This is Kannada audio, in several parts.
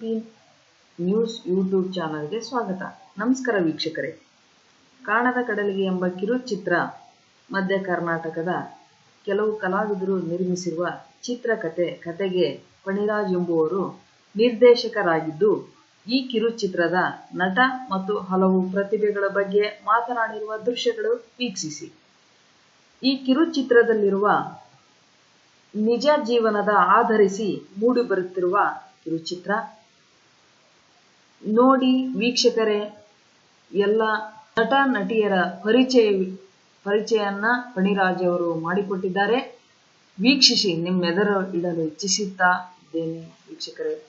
ಪಿ ನ್ಯೂಸ್ ಯೂಟ್ಯೂಬ್ ಚಾನಲ್ಗೆ ಸ್ವಾಗತ. ನಮಸ್ಕಾರ ವೀಕ್ಷಕರೇ. ಕಾಣದ ಕಡಲಿಗೆ ಎಂಬ ಕಿರುಚಿತ್ರ ಮಧ್ಯ ಕರ್ನಾಟಕದ ಕೆಲವು ಕಲಾವಿದರು ನಿರ್ಮಿಸಿರುವ ಚಿತ್ರಕಥೆ ಕತೆಗೆ ಪಣಿರಾಜ್ ಎಂಬುವರು ನಿರ್ದೇಶಕರಾಗಿದ್ದು, ಈ ಕಿರುಚಿತ್ರದ ನಟ ಮತ್ತು ಹಲವು ಪ್ರತಿಭೆಗಳ ಬಗ್ಗೆ ಮಾತನಾಡಿರುವ ದೃಶ್ಯಗಳು ವೀಕ್ಷಿಸಿ. ಈ ಕಿರುಚಿತ್ರದಲ್ಲಿರುವ ನಿಜ ಜೀವನದ ಆಧರಿಸಿ ಮೂಡಿಬರುತ್ತಿರುವ ಕಿರುಚಿತ್ರ ನೋಡಿ ವೀಕ್ಷಕರೇ, ಎಲ್ಲ ನಟ ನಟಿಯರ ಪರಿಚಯ, ಪರಿಚಯನ್ನ ಫಣಿರಾಜ್ ಅವರು ಮಾಡಿಕೊಟ್ಟಿದ್ದಾರೆ. ವೀಕ್ಷಿಸಿ, ನಿಮ್ಮೆದರು ಇಡಲು ಇಚ್ಛಿಸುತ್ತಾ ಇದ್ದೇನೆ ವೀಕ್ಷಕರೇ.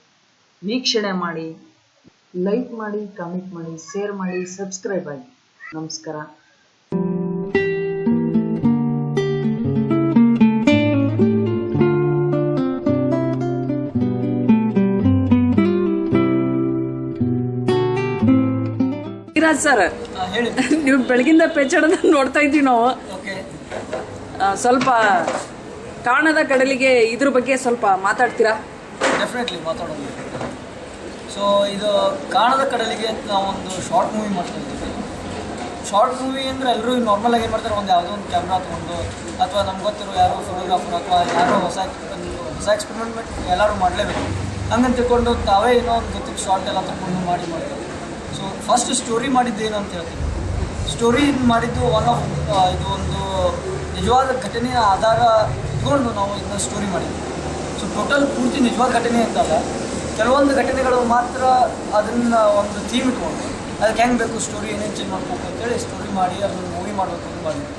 ವೀಕ್ಷಣೆ ಮಾಡಿ ಲೈಕ್ ಮಾಡಿ ಕಾಮೆಂಟ್ ಮಾಡಿ ಶೇರ್ ಮಾಡಿ ಸಬ್ಸ್ಕ್ರೈಬ್ ಆಗಿ. ನಮಸ್ಕಾರ. ಗಿರಿರಾಜ್ ಸರ್. ನೀವು ಬೆಳಗಿಂದ ಪೆಚ್ಚಡದ ನೋಡ್ತಾ ಇದ್ದೀವಿ ನಾವು. ಓಕೆ. ಸ್ವಲ್ಪ ಕಾಣದ ಕಡಲಿಗೆ ಇದ್ರ ಬಗ್ಗೆ ಸ್ವಲ್ಪ ಮಾತಾಡ್ತೀರಾ? ಡೆಫಿನೆಟ್ಲಿ ಮಾತಾಡೋದು. ಸೊ ಇದು ಕಾಣದ ಕಡಲಿಗೆ ಅಂತ ಒಂದು ಶಾರ್ಟ್ ಮೂವಿ ಮಾಡ್ತಾ ಇದ್ದೀವಿ ಶಾರ್ಟ್ ಮೂವಿ ಅಂದರೆ ಎಲ್ಲರೂ ನಾರ್ಮಲ್ ಆಗಿ ಏನು ಮಾಡ್ತಾರೆ? ಒಂದು ಯಾವುದೋ ಒಂದು ಕ್ಯಾಮ್ರಾ ತೊಗೊಂಡು ಅಥವಾ ನಮ್ಗೆ ಗೊತ್ತಿರೋ ಯಾರೋ ಫೋಟೋಗ್ರಾಫರ್ ಅಥವಾ ಯಾರೋ ಹೊಸ ಹೊಸ ಎಕ್ಸ್ಪೆರಿಮೆಂಟ್ ಎಲ್ಲರೂ ಮಾಡಲೇಬೇಕು. ಹಂಗಂತ ತಿಳ್ಕೊಂಡು ತಾವೇ ಏನೋ ಒಂದು ಜೊತೆಗೆ ಶಾರ್ಟ್ ಎಲ್ಲ ತಗೊಂಡು ಮಾಡಿ ಮಾಡ್ತಾರೆ ಸೊ ಫಸ್ಟ್ ಸ್ಟೋರಿ ಮಾಡಿದ್ದೇನು ಅಂತ ಹೇಳ್ತೀನಿ. ಸ್ಟೋರಿ ಮಾಡಿದ್ದು ಒನ್ ಆಫ್ ಇದು ಒಂದು ನಿಜವಾದ ಘಟನೆಯ ಆಧಾರ ಇಟ್ಕೊಂಡು ನಾವು ಇದನ್ನ ಸ್ಟೋರಿ ಮಾಡಿದ್ವಿ. ಸೊ ಟೋಟಲ್ ಪೂರ್ತಿ ನಿಜವಾದ ಘಟನೆ ಅಂತಲ್ಲ ಕೆಲವೊಂದು ಘಟನೆಗಳು ಮಾತ್ರ ಅದನ್ನು ಒಂದು ಥೀಮ್ ಇಟ್ಕೊಂಡು, ಅದಕ್ಕೆ ಹೆಂಗೆ ಬೇಕು ಸ್ಟೋರಿ ಏನೇನು ಚೇಂಜ್ ಮಾಡ್ಬೇಕು ಅಂತೇಳಿ ಸ್ಟೋರಿ ಮಾಡಿ, ಅದನ್ನು ಮೂವಿ ಮಾಡಬೇಕು ಅಂತ ಮಾಡಿದ್ವಿ.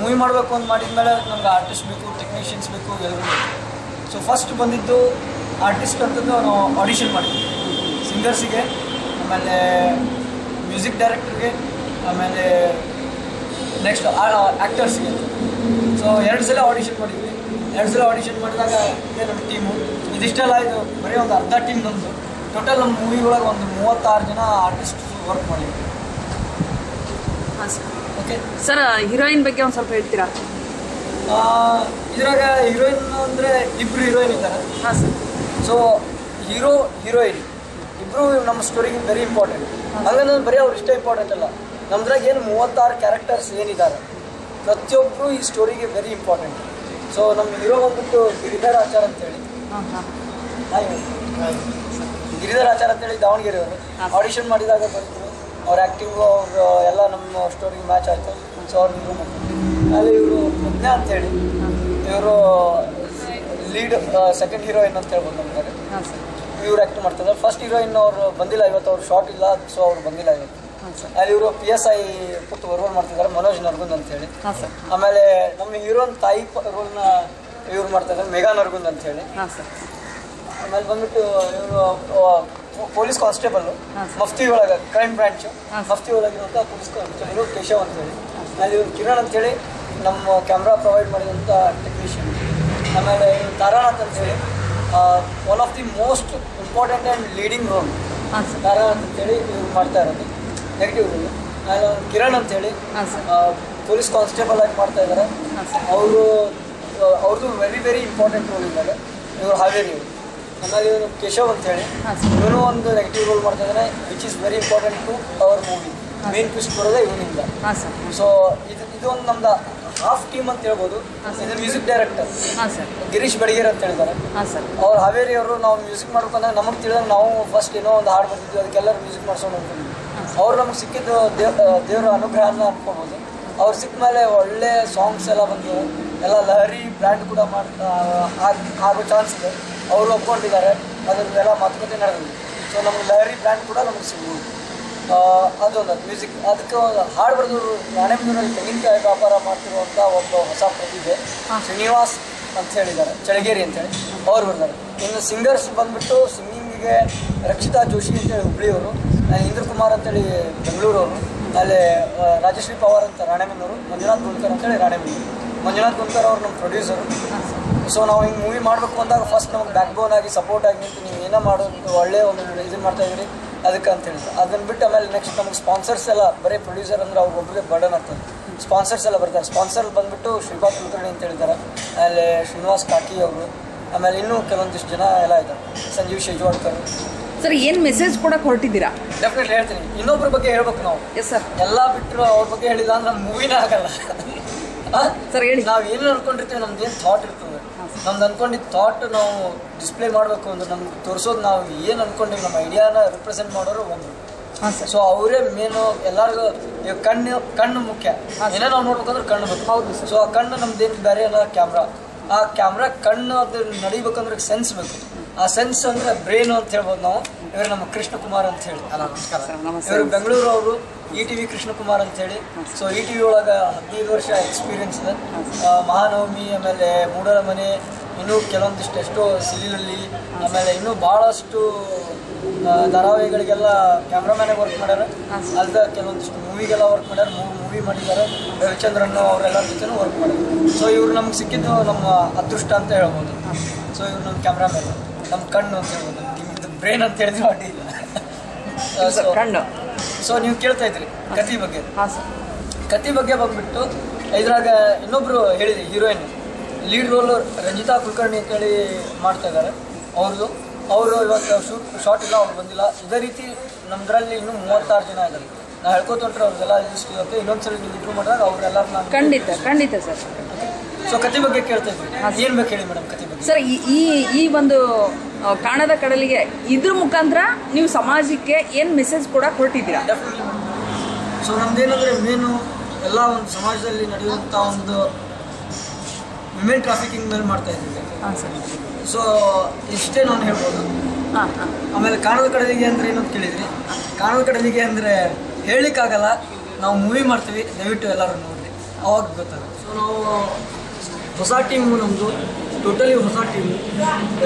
ಮೂವಿ ಮಾಡಬೇಕು ಅಂತ ಮಾಡಿದ್ಮೇಲೆ ಅದಕ್ಕೆ ನಮ್ಗೆ ಆರ್ಟಿಸ್ಟ್ ಬೇಕು ಟೆಕ್ನಿಷಿಯನ್ಸ್ ಬೇಕು ಎಲ್ಲರೂ ಬೇಕು. ಸೊ ಫಸ್ಟ್ ಬಂದಿದ್ದು ಆರ್ಟಿಸ್ಟ್ ಅಂತಂದು ನಾವು ಆಡಿಷನ್ ಮಾಡಿದ್ವಿ. ಸಿಂಗರ್ಸಿಗೆ ಆಮೇಲೆ ಮ್ಯೂಸಿಕ್ ಡೈರೆಕ್ಟರ್ಗೆ ಆಮೇಲೆ ನೆಕ್ಸ್ಟ್ ಆ್ಯಕ್ಟರ್ಸ್ಗೆ ಸೊ ಎರಡು ಸಲ ಆಡಿಷನ್ ಮಾಡಿದ್ವಿ. ಎರಡು ಸಲ ಆಡಿಷನ್ ಮಾಡಿದಾಗ ಇದೇ ನಮ್ಮ ಟೀಮು ಇದಿಷ್ಟೆಲ್ಲ ಇದು ಬರೀ ಒಂದು ಅರ್ಧ ಟೀಮ್ ಬಂದು ಟೋಟಲ್ ನಮ್ಮ ಮೂವಿ ಒಳಗೆ ಒಂದು ಮೂವತ್ತಾರು ಜನ ಆರ್ಟಿಸ್ಟ್ ವರ್ಕ್ ಮಾಡಿದ್ವಿ. ಹಾಂ ಸರ್ ಓಕೆ ಸರ್ ಹೀರೋಯಿನ್ ಬಗ್ಗೆ ಒಂದು ಸ್ವಲ್ಪ ಹೇಳ್ತೀರಾ? ಇದ್ರಾಗ ಹೀರೋಯಿನ್ ಅಂದರೆ ಇಬ್ಬರು ಹೀರೋಯಿನ್ ಇದ್ದಾರೆ. ಹಾಂ ಸರ್ ಸೊ ಹೀರೋ ಹೀರೋಯಿನ್ ಇಬ್ಬರು ನಮ್ಮ ಸ್ಟೋರಿಗೆ ವೆರಿ ಇಂಪಾರ್ಟೆಂಟ್ ಹಂಗಂದ್ರೆ ಬರೀ ಅವ್ರು ಇಷ್ಟೇ ಇಂಪಾರ್ಟೆಂಟ್ ಅಲ್ಲ. ನಮ್ದ್ರಾಗ ಏನು ಮೂವತ್ತಾರು ಕ್ಯಾರೆಕ್ಟರ್ಸ್ ಏನಿದ್ದಾರೆ ಪ್ರತಿಯೊಬ್ಬರು ಈ ಸ್ಟೋರಿಗೆ ವೆರಿ ಇಂಪಾರ್ಟೆಂಟ್ ಸೊ ನಮ್ಮ ಹೀರೋ ಬಂದ್ಬಿಟ್ಟು ಗಿರಿಧರ್ ಆಚಾರ ಅಂತೇಳಿ. ಹೇಳಿ ಗಿರಿಧರ್ ಆಚಾರ್ ಅಂತೇಳಿ ದಾವಣಗೆರೆ ಅವರು. ಆಡಿಷನ್ ಮಾಡಿದಾಗ ಬಂದರು. ಅವ್ರ ಆ್ಯಕ್ಟಿಂಗು ಅವ್ರ ಎಲ್ಲ ನಮ್ಮ ಸ್ಟೋರಿಗೆ ಮ್ಯಾಚ್ ಆಯಿತು. ಸೊ ಅವ್ರು ಹೀರೋ ಅಲ್ಲಿ ಇವರು ಮುದ್ನೆ ಅಂತೇಳಿ. ಇವರು ಲೀಡ್ ಸೆಕೆಂಡ್ ಹೀರೋಯಿನ್ ಅಂತ ಹೇಳ್ಬೋದು ನಮ್ಮ ಇವ್ರು ಆ್ಯಕ್ಟ್ ಮಾಡ್ತಿದ್ದಾರೆ ಫಸ್ಟ್ ಹೀರೋಯಿನ್ ಅವ್ರು ಬಂದಿಲ್ಲ ಇವತ್ತು ಅವ್ರು ಶಾರ್ಟ್ ಇಲ್ಲ ಸೊ ಅವ್ರು ಬಂದಿಲ್ಲ ಇವತ್ತು ಅಲ್ಲಿ ಇವರು ಪಿ ಎಸ್ ಐ ಪುತ್ ರೋಲ್ ಮಾಡ್ತಿದ್ದಾರೆ ಮನೋಜ್ ನರ್ಗುಂದ್ ಅಂತೇಳಿ. ಹೇಳಿ ಆಮೇಲೆ ನಮ್ಮ ಹೀರೋನ್ ತಾಯಿ ರೋಲ್ನ ಇವ್ರು ಮಾಡ್ತಿದ್ದಾರೆ ಮೇಘಾ ನರ್ಗುಂದ್ ಅಂತೇಳಿ. ಹೇಳಿ ಆಮೇಲೆ ಬಂದ್ಬಿಟ್ಟು ಇವರು ಪೊಲೀಸ್ ಕಾನ್ಸ್ಟೇಬಲ್ ಮಫ್ತಿ ಒಳಗೆ ಕ್ರೈಮ್ ಬ್ರಾಂಚ್. ಮಫ್ತಿ ಒಳಗಿರುವಂಥ ಪೊಲೀಸ್ ಕಾನ್ಸ್ಟೇಬಲ್ ಇವರು ಕೇಶವ್ ಅಂತೇಳಿ. ಅಲ್ಲಿ ಇವರು ಕಿರಣ್ ಅಂತೇಳಿ ನಮ್ಮ ಕ್ಯಾಮ್ರಾ ಪ್ರೊವೈಡ್ ಮಾಡಿದಂಥ ಟೆಕ್ನಿಷಿಯನ್ ಆಮೇಲೆ ಇವರು ತಾರಾನಾಥ್ ಅಂತೇಳಿ. One of the most important and leading role sir. ಅಂತೇಳಿ ಇವ್ರು ಮಾಡ್ತಾ ಇರೋದು. ನೆಗೆಟಿವ್ ರೋಲ್ ಆಮೇಲೆ ಕಿರಣ್ ಅಂತೇಳಿ ಪೊಲೀಸ್ ಕಾನ್ಸ್ಟೇಬಲ್ ಆಗಿ ಮಾಡ್ತಾ ಇದ್ದಾರೆ. ಅವರು ಅವ್ರದ್ದು ವೆರಿ ವೆರಿ ಇಂಪಾರ್ಟೆಂಟ್ ರೋಲ್ ಇದ್ದಾರೆ. ಇವರು ಹಾವೇರಿ. ಇವರು ಆಮೇಲೆ ಇವನು ಕೇಶವ್ ಅಂತೇಳಿ ಇವನು ಒಂದು ನೆಗೆಟಿವ್ ರೋಲ್ ಮಾಡ್ತಾ ಇದ್ದಾರೆ which is very important to our movie main twist ಬರೋದೇ ಇವನಿಂದ. ಸೊ ಇದು ಇದೊಂದು ನಮ್ದು ಹಾಫ್ ಟೀಮ್ ಅಂತ ಹೇಳ್ಬೋದು. ಮ್ಯೂಸಿಕ್ ಡೈರೆಕ್ಟರ್ ಹಾಂ ಸರ್ ಗಿರೀಶ್ ಬಡಿಗೇರ್ ಅಂತ ಹೇಳಿದ್ದಾರೆ ಹಾಂ ಸರ್ ಅವ್ರು ಹಾವೇರಿ ಅವರು ನಾವು ಮ್ಯೂಸಿಕ್ ಮಾಡ್ಬೇಕಂದ್ರೆ ನಮಗೆ ತಿಳಿದಾಗ ನಾವು ಫಸ್ಟ್ ಏನೋ ಒಂದು ಹಾಡು ಬರ್ತಿದ್ವಿ ಅದಕ್ಕೆಲ್ಲರೂ ಮ್ಯೂಸಿಕ್ ಮಾಡ್ಸೋಣ ಅವ್ರು ನಮ್ಗೆ ಸಿಕ್ಕಿದ್ದು ದೇವ್ ದೇವರ ಅನುಗ್ರಹ ಅಂತ ಅನ್ಕೋಬೋದು. ಅವ್ರು ಸಿಕ್ಕ ಮೇಲೆ ಒಳ್ಳೆ ಸಾಂಗ್ಸ್ ಎಲ್ಲ ಬಂದು ಎಲ್ಲ ಲಹರಿ ಬ್ರ್ಯಾಂಡ್ ಕೂಡ ಮಾಡ್ತಾ ಆಗೋ ಚಾನ್ಸ್ ಇದೆ. ಅವರು ಒಪ್ಕೊಂಡಿದ್ದಾರೆ. ಅದರದ್ದೆಲ್ಲ ಮಾತುಕತೆ ನಡೆದಿದೆ. ಸೊ ನಮ್ಗೆ ಲಹರಿ ಬ್ರ್ಯಾಂಡ್ ಕೂಡ ನಮ್ಗೆ ಸಿಗ್ಬೋದು. ಅದೊಂದು ಮ್ಯೂಸಿಕ್ ಅದಕ್ಕೆ ಒಂದು ಹಾಡು ಬರೆದವರು ರಾಣೆಬೆನ್ನೂರಲ್ಲಿ ತೆಂಗಿನಕಾಯಿ ವ್ಯಾಪಾರ ಮಾಡ್ತಿರುವಂಥ ಒಬ್ಬ ಹೊಸ ಪ್ರತಿಭೆ. ಶ್ರೀನಿವಾಸ್ ಅಂತ ಹೇಳಿದ್ದಾರೆ ಚಳಗೇರಿ ಅಂತೇಳಿ ಅವ್ರು ಬರ್ತಾರೆ ಇನ್ನು ಸಿಂಗರ್ಸ್ ಬಂದ್ಬಿಟ್ಟು ಸಿಂಗಿಂಗಿಗೆ ರಕ್ಷಿತಾ ಜೋಶಿ ಅಂತೇಳಿ ಹುಬ್ಳಿಯವರು ಇಂದ್ರ ಕುಮಾರ್ ಅಂತೇಳಿ ಬೆಂಗಳೂರವರು ಅಲ್ಲಿ ರಾಜಶ್ರೀ ಪವಾರ್ ಅಂತ ರಾಣೆಬೆನ್ನೂರು ಮಂಜುನಾಥ್ ಗುಂಡ್ಕರ್ ಅಂತೇಳಿ ರಾಣೆಬೆನ್ನೂರು ಮಂಜುನಾಥ್ ಗುಂಡ್ಕರ್ ಅವರು ನಮ್ಮ ಪ್ರೊಡ್ಯೂಸರು ಸೊ ನಾವು ಹಿಂಗೆ ಮೂವಿ ಮಾಡಬೇಕು ಅಂದಾಗ ಫಸ್ಟ್ ನಮಗೆ ಬ್ಯಾಕ್ ಬೋನ್ ಆಗಿ ಸಪೋರ್ಟ್ ಆಗಿ ನಿಂತು ನೀವು ಏನೋ ಮಾಡೋದು ಒಳ್ಳೆ ಒಂದು ಇದನ್ನು ಮಾಡ್ತಾ ಇದ್ದೀರಿ ಅದಕ್ಕೆ ಅಂತ ಹೇಳಿದ್ರು ಅದನ್ನು ಬಿಟ್ಟು ಆಮೇಲೆ ನೆಕ್ಸ್ಟ್ ನಮ್ಗೆ ಸ್ಪಾನ್ಸರ್ಸ್ ಎಲ್ಲ ಬರೀ ಪ್ರೊಡ್ಯೂಸರ್ ಅಂದ್ರೆ ಒಬ್ಬರಿಗೆ ಬರ್ಡನ್ ಆಗ್ತದೆ. ಸ್ಪಾನ್ಸರ್ಸ್ ಎಲ್ಲ ಬರ್ತಾರೆ. ಸ್ಪಾನ್ಸರ್ ಬಂದುಬಿಟ್ಟು ಶ್ರೀಪಾದ್ ಕುಲಕರ್ಣಿ ಅಂತ ಹೇಳಿದ್ದಾರೆ. ಆಮೇಲೆ ಶ್ರೀನಿವಾಸ್ ಕಾಕಿ ಅವರು. ಆಮೇಲೆ ಇನ್ನೂ ಕೆಲವೊಂದಿಷ್ಟು ಜನ ಎಲ್ಲ ಇದ್ದಾರೆ. ಸಂಜೀವ್ ಶೇಜ್ವಾಡ್ಕರ್. ಸರ್ ಏನು ಮೆಸೇಜ್ ಕೂಡ ಹೊರಟಿದ್ದೀರಾ ಡೆಫಿನೆಟ್ಲಿ ಹೇಳ್ತೀನಿ. ಇನ್ನೊಬ್ಬರ ಬಗ್ಗೆ ಹೇಳ್ಬೇಕು ನಾವು. ಎಸ್ ಸರ್ ಎಲ್ಲ ಬಿಟ್ಟರು ಅವ್ರ ಬಗ್ಗೆ ಹೇಳಿಲ್ಲ ಅಂದ್ರೆ ನಮ್ಮ ಮೂವಿನೇ ಆಗಲ್ಲ. ಸರ್ ಹೇಳಿ. ನಾವು ಏನು ಅನ್ಕೊಂಡಿರ್ತೀವಿ ನಮ್ದು ಏನು ಥಾಟ್ ಇರ್ತದೆ. ನಮ್ದು ಅನ್ಕೊಂಡಿದ್ದ ಥಾಟ್ ನಾವು ಡಿಸ್ಪ್ಲೇ ಮಾಡಬೇಕು ಅಂದ್ರೆ ನಮ್ಗೆ ತೋರಿಸೋದು ನಾವು ಏನು ಅನ್ಕೊಂಡಿವಿ ನಮ್ಮ ಐಡಿಯಾನ ರಿಪ್ರೆಸೆಂಟ್ ಮಾಡೋರು ಒಂದು. ಸೊ ಅವರೇ ಮೇನು ಎಲ್ಲರಿಗೂ ಕಣ್ಣು ಕಣ್ಣು ಮುಖ್ಯ. ಏನೇ ನಾವು ನೋಡ್ಬೇಕಂದ್ರೆ ಕಣ್ಣು ಬೇಕು ಹೌದು. ಸೊ ಆ ಕಣ್ಣು ನಮ್ದೇನು ಬೇರೆ ಅಲ್ಲ ಕ್ಯಾಮ್ರಾ. ಆ ಕ್ಯಾಮ್ರಾ ಕಣ್ಣು ಅದು ನಡಿಬೇಕಂದ್ರೆ ಸೆನ್ಸ್ ಬೇಕು. ಆ ಸೆನ್ಸ್ ಅಂದ್ರೆ ಬ್ರೇನು ಅಂತ ಹೇಳ್ಬೋದು ನಾವು. ಇವರು ನಮ್ಮ ಕೃಷ್ಣ ಕುಮಾರ್ ಅಂತ ಹೇಳಿ. ನಮಸ್ಕಾರ. ಇವರು ಬೆಂಗಳೂರು ಅವರು ಇ ಟಿ ವಿ ಕೃಷ್ಣಕುಮಾರ್ ಅಂತ ಹೇಳಿ. ಸೊ ಇ ಟಿ ವಿ ಒಳಗೆ ಹದಿನೈದು ವರ್ಷ ಎಕ್ಸ್ಪೀರಿಯನ್ಸ್ ಇದೆ. ಮಹಾನವಮಿ ಆಮೇಲೆ ಮೂಡರ ಮನೆ ಇನ್ನೂ ಕೆಲವೊಂದಿಷ್ಟು ಎಷ್ಟೋ ಸಿಲಿನಲ್ಲಿ ಆಮೇಲೆ ಇನ್ನೂ ಭಾಳಷ್ಟು ಧಾರಾವಾಹಿಗಳಿಗೆಲ್ಲ ಕ್ಯಾಮ್ರಾಮ್ಯಾನಾಗಿ ವರ್ಕ್ ಮಾಡ್ಯಾರ. ಅಲ್ದ ಕೆಲವೊಂದಿಷ್ಟು ಮೂವಿಗೆಲ್ಲ ವರ್ಕ್ ಮಾಡ್ಯಾರ ಮೂವಿ ಮೂವಿ ಮಾಡಿದ್ದಾರೆ. ರವಿಚಂದ್ರನ್ ಅವರೆಲ್ಲ ಜೊತೆನೂ ವರ್ಕ್ ಮಾಡ್ಯಾರ. ಸೊ ಇವ್ರು ನಮ್ಗೆ ಸಿಕ್ಕಿದ್ದು ನಮ್ಮ ಅದೃಷ್ಟ ಅಂತ ಹೇಳ್ಬೋದು. ಸೊ ಇವ್ರು ನಮ್ಮ ಕ್ಯಾಮ್ರಾಮ್ಯಾನ್ ನಮ್ಮ ಕಣ್ಣು ಅಂತ ಹೇಳ್ಬೋದು. ನಿಮ್ದು ಬ್ರೈನ್ ಅಂತ ಹೇಳಿದ್ರು ಅಡ್ಡಿ ಇಲ್ಲ. ಸರ್ ಸೊ ಕಣ್ಣು. ಸೊ ನೀವು ಕೇಳ್ತಾ ಇದ್ರಿ ಕತಿ ಬಗ್ಗೆ. ಕತಿ ಬಗ್ಗೆ ಬಂದ್ಬಿಟ್ಟು ಇದ್ರಾಗ ಇನ್ನೊಬ್ರು ಹೇಳಿದ್ರಿ heroine lead role Ranjita Kulkarni ಅಂತೇಳಿ ಮಾಡ್ತಾ ಇದ್ದಾರೆ. ಅವ್ರದ್ದು ಅವರು ಇವತ್ತು ಶೂಟ್ ಶಾರ್ಟ್ ಇಲ್ಲ ಅವ್ರು ಬಂದಿಲ್ಲ. ಇದೇ ರೀತಿ ನಮ್ಮದ್ರಲ್ಲಿ ಇನ್ನೂ ಮೂವತ್ತಾರು ಜನ ಇದ್ದಾರೆ. ನಾ ಹೇಳ್ಕೊತ ಅವ್ರಿಗೆಲ್ಲ ಲಿಸ್ಟ್ ಇರುತ್ತೆ ಇನ್ನೊಂದ್ಸಲ ನೀವು ಇಂಟ್ರೂ ಮಾಡಿದಾಗ ಅವರೆಲ್ಲ ಖಂಡಿತ ಖಂಡಿತ ಸರ್. ಸೊ ಕತೆ ಬಗ್ಗೆ ಕೇಳ್ತಾ ಇದ್ದೀನಿ ಏನು ಬೇಕು ಹೇಳಿ ಮೇಡಮ್ ಕತೆ ಬಗ್ಗೆ? ಸರ್ ಈ ಈ ಒಂದು ಕಾಣದ ಕಡಲಿಗೆ ಇದ್ರ ಮುಖಾಂತರ ನೀವು ಸಮಾಜಕ್ಕೆ ಏನು ಮೆಸೇಜ್ ಕೂಡ ಕೊಟ್ಟಿದ್ದೀರಾ? ಸೊ ನಮ್ದೇನಂದ್ರೆ ಮೇನು ಎಲ್ಲ ಒಂದು ಸಮಾಜದಲ್ಲಿ ನಡೆಯುವಂಥ ಒಂದು ವಿಮೆನ್ ಟ್ರಾಫಿಕಿಂಗ್ ಮೇಲೆ ಮಾಡ್ತಾ ಇದ್ದೀವಿ. ಹಾಂ ಸರ್. ಸೊ ಇಷ್ಟೇ ನಾನು ಹೇಳ್ಬೋದು. ಹಾಂ ಹಾಂ. ಆಮೇಲೆ ಕಾಣದ ಕಡಲಿಗೆ ಅಂದ್ರೆ ಏನಂತ ಕೇಳಿದ್ರಿ? ಕಾಣದ ಕಡಲಿಗೆ ಅಂದರೆ ಹೇಳಿಕ್ಕಾಗಲ್ಲ ನಾವು ಮೂವಿ ಮಾಡ್ತೀವಿ. ದಯವಿಟ್ಟು ಎಲ್ಲರೂ ನೋಡಿರಿ ಅವಾಗ ಗೊತ್ತಾಗುತ್ತೆ. ಸೊ ನಾವು ಹೊಸ ಟೀಮು ನಮ್ಮದು ಟೋಟಲಿ ಹೊಸ ಟೀಮು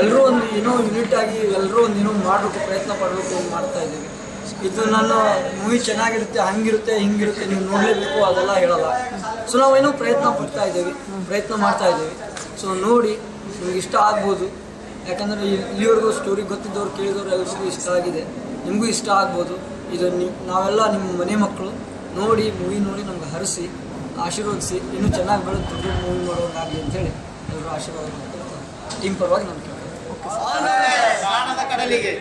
ಎಲ್ಲರೂ ಒಂದು ಏನೋ ಯೂನಿಟ್ ಆಗಿ ಎಲ್ಲರೂ ಒಂದು ಏನೋ ಮಾಡಬೇಕು ಪ್ರಯತ್ನ ಪಡಬೇಕು ಮಾಡ್ತಾ ಇದ್ದೀವಿ. ಇದು ನನ್ನ ಮೂವಿ ಚೆನ್ನಾಗಿರುತ್ತೆ ಹಂಗಿರುತ್ತೆ ಹಿಂಗಿರುತ್ತೆ ನೀವು ನೋಡಲೇಬೇಕು ಅದೆಲ್ಲ ಹೇಳಲ್ಲ. ಸೊ ನಾವೇನೋ ಪ್ರಯತ್ನ ಪಡ್ತಾ ಇದ್ದೀವಿ ಪ್ರಯತ್ನ ಮಾಡ್ತಾ ಇದ್ದೀವಿ. ಸೊ ನೋಡಿ ನಿಮ್ಗೆ ಇಷ್ಟ ಆಗ್ಬೋದು. ಯಾಕಂದರೆ ಇಲ್ಲಿವರೆಗೂ ಸ್ಟೋರಿ ಗೊತ್ತಿದ್ದವ್ರು ಕೇಳಿದವ್ರು ಎಲ್ಲರಿಗೂ ಇಷ್ಟ ಆಗಿದೆ. ನಿಮಗೂ ಇಷ್ಟ ಆಗ್ಬೋದು. ಇದು ನಿ ನಾವೆಲ್ಲ ನಿಮ್ಮ ಮನೆ ಮಕ್ಕಳು. ನೋಡಿ ಮೂವಿ ನೋಡಿ ನಮ್ಗೆ ಹರಿಸಿ ಆಶೀರ್ವದಿಸಿ. ಇನ್ನೂ ಚೆನ್ನಾಗಿ ಬೆಳೆದು ದೊಡ್ಡ ಮೂವಿ ಮಾಡೋದಾಗಲಿ ಅಂತೇಳಿ ಎಲ್ಲರೂ ಆಶೀರ್ವಾದ ಟೀಮ್ ಪರವಾಗಿ ನಾನು ಕೇಳ್ತೀನಿ. ಓಕೆ ಕಡಲಿಗೆ.